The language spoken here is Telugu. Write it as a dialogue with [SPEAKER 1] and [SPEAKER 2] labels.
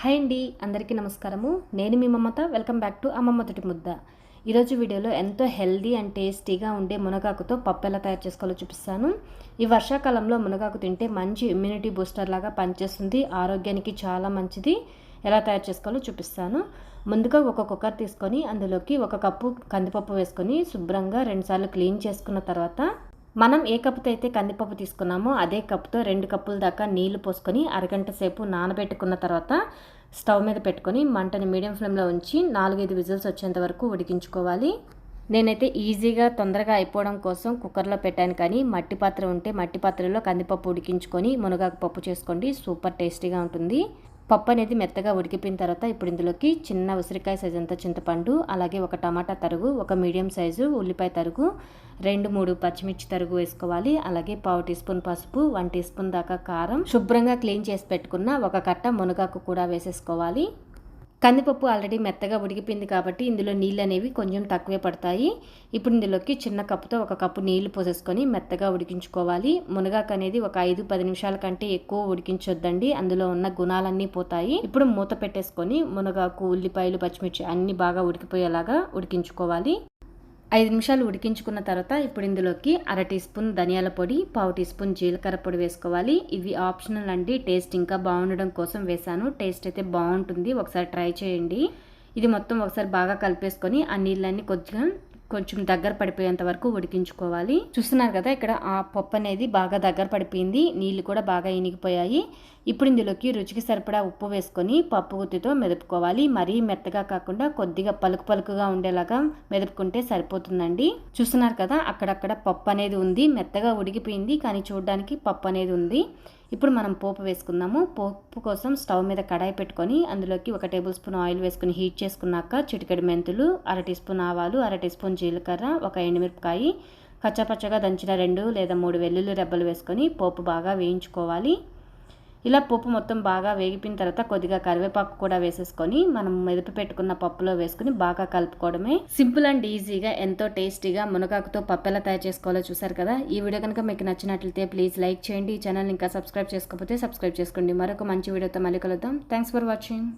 [SPEAKER 1] హాయ్ అండి అందరికీ నమస్కారము. నేను మీ Mamata welcome back to Ammamma Thoti Mudda. ఈరోజు వీడియోలో ఎంతో హెల్దీ అండ్ టేస్టీగా ఉండే మునగాకుతో పప్పు ఎలా తయారు చేసుకోవాలో చూపిస్తాను. ఈ వర్షాకాలంలో మునగాకు తింటే మంచి ఇమ్యూనిటీ బూస్టర్ లాగా పనిచేస్తుంది. ఆరోగ్యానికి చాలా మంచిది. ఎలా తయారు చేసుకోవాలో చూపిస్తాను. ముందుగా ఒక కుక్కర్ తీసుకొని అందులోకి ఒక కప్పు కందిపప్పు వేసుకొని శుభ్రంగా రెండుసార్లు క్లీన్ చేసుకున్న తర్వాత మనం ఏ కప్పుతో అయితే కందిపప్పు తీసుకున్నామో అదే కప్పుతో రెండు కప్పుల దాకా నీళ్ళు పోసుకొని అరగంట సేపు నానబెట్టుకున్న తర్వాత స్టవ్ మీద పెట్టుకొని మంటని మీడియం ఫ్లేమ్లో ఉంచి నాలుగైదు విజిల్స్ వచ్చేంత వరకు ఉడికించుకోవాలి. నేనైతే ఈజీగా తొందరగా అయిపోవడం కోసం కుక్కర్లో పెట్టాను కానీ మట్టి పాత్ర ఉంటే మట్టి పాత్రలో కందిపప్పు ఉడికించుకొని మునగాకు పప్పు చేసుకోండి. సూపర్ టేస్టీగా ఉంటుంది. పప్పు అనేది మెత్తగా ఉడికిపోయిన తర్వాత ఇప్పుడు ఇందులోకి చిన్న ఉసిరికాయ సైజు అంత చింతపండు అలాగే ఒక టమాటా తరుగు ఒక మీడియం సైజు ఉల్లిపాయ తరుగు రెండు మూడు పచ్చిమిర్చి తరుగు వేసుకోవాలి. అలాగే పావు టీ స్పూన్ పసుపు వన్ టీ స్పూన్ దాకా కారం. శుభ్రంగా క్లీన్ చేసి పెట్టుకున్న ఒక కట్ట మునగాకు కూడా వేసేసుకోవాలి. కందిపప్పు ఆల్రెడీ మెత్తగా ఉడికిపోయింది కాబట్టి ఇందులో నీళ్ళు అనేవి కొంచెం తక్కువే పడతాయి. ఇప్పుడు ఇందులోకి చిన్న కప్పుతో ఒక కప్పు నీళ్ళు పోసేసుకొని మెత్తగా ఉడికించుకోవాలి. మునగాకు అనేది ఒక ఐదు పది నిమిషాల కంటే ఎక్కువ ఉడికించొద్దండి. అందులో ఉన్న గుణాలన్నీ పోతాయి. ఇప్పుడు మూత పెట్టేసుకొని మునగాకు ఉల్లిపాయలు పచ్చిమిర్చి అన్ని బాగా ఉడికిపోయేలాగా ఉడికించుకోవాలి. ఐదు నిమిషాలు ఉడికించుకున్న తర్వాత ఇప్పుడు ఇందులోకి అర టీ స్పూన్ ధనియాల పొడి పావు టీ స్పూన్ జీలకర్ర పొడి వేసుకోవాలి. ఇవి ఆప్షనల్ అండి. టేస్ట్ ఇంకా బాగుండడం కోసం వేసాను. టేస్ట్ అయితే బాగుంటుంది. ఒకసారి ట్రై చేయండి. ఇది మొత్తం ఒకసారి బాగా కలిపేసుకొని ఆ నీళ్ళన్నీ కొద్దిగా కొంచెం దగ్గర పడిపోయేంత వరకు ఉడికించుకోవాలి. చూస్తున్నారు కదా ఇక్కడ ఆ పప్పు అనేది బాగా దగ్గర పడిపోయింది. నీళ్ళు కూడా బాగా ఇనిగిపోయాయి. ఇప్పుడు ఇందులోకి రుచికి సరిపడా ఉప్పు వేసుకొని పప్పు గుత్తితో మెదుపుకోవాలి. మరీ మెత్తగా కాకుండా కొద్దిగా పలుకు పలుకుగా ఉండేలాగా మెదుపుకుంటే సరిపోతుందండి. చూస్తున్నారు కదా అక్కడక్కడ పప్పు అనేది ఉంది. మెత్తగా ఉడికిపోయింది కానీ చూడడానికి పప్పు అనేది ఉంది. ఇప్పుడు మనం పోపు వేసుకుందాము. పోపు కోసం స్టవ్ మీద కడాయి పెట్టుకొని అందులోకి ఒక టేబుల్ స్పూన్ ఆయిల్ వేసుకుని హీట్ చేసుకున్నాక చిటికెడు మెంతులు అర టీ స్పూన్ ఆవాలు అర టీ స్పూన్ జీలకర్ర ఒక ఎండుమిరపకాయ కచ్చపచ్చగా దంచిన రెండు లేదా మూడు వెల్లుల్లి రెబ్బలు వేసుకొని పోపు బాగా వేయించుకోవాలి. ఇలా పప్పు మొత్తం బాగా వేగిపోయిన తర్వాత కొద్దిగా కరివేపాకు కూడా వేసేసుకొని మనం మెదుపు పెట్టుకున్న పప్పులో వేసుకుని బాగా కలుపుకోవడమే. సింపుల్ అండ్ ఈజీగా ఎంతో టేస్టీగా మునగాకుతో పప్పు ఎలా తయారు చేసుకోవాలో చూసారు కదా? ఈ వీడియో కనుక మీకు నచ్చినట్లయితే ప్లీజ్ లైక్ చేయండి ఈ ఛానల్ ఇంకా సబ్స్క్రైబ్ చేసుకోకపోతే సబ్స్క్రైబ్ చేసుకోండి. మరొక మంచి వీడియోతో మళ్ళీ కలుద్దాం. Thanks for watching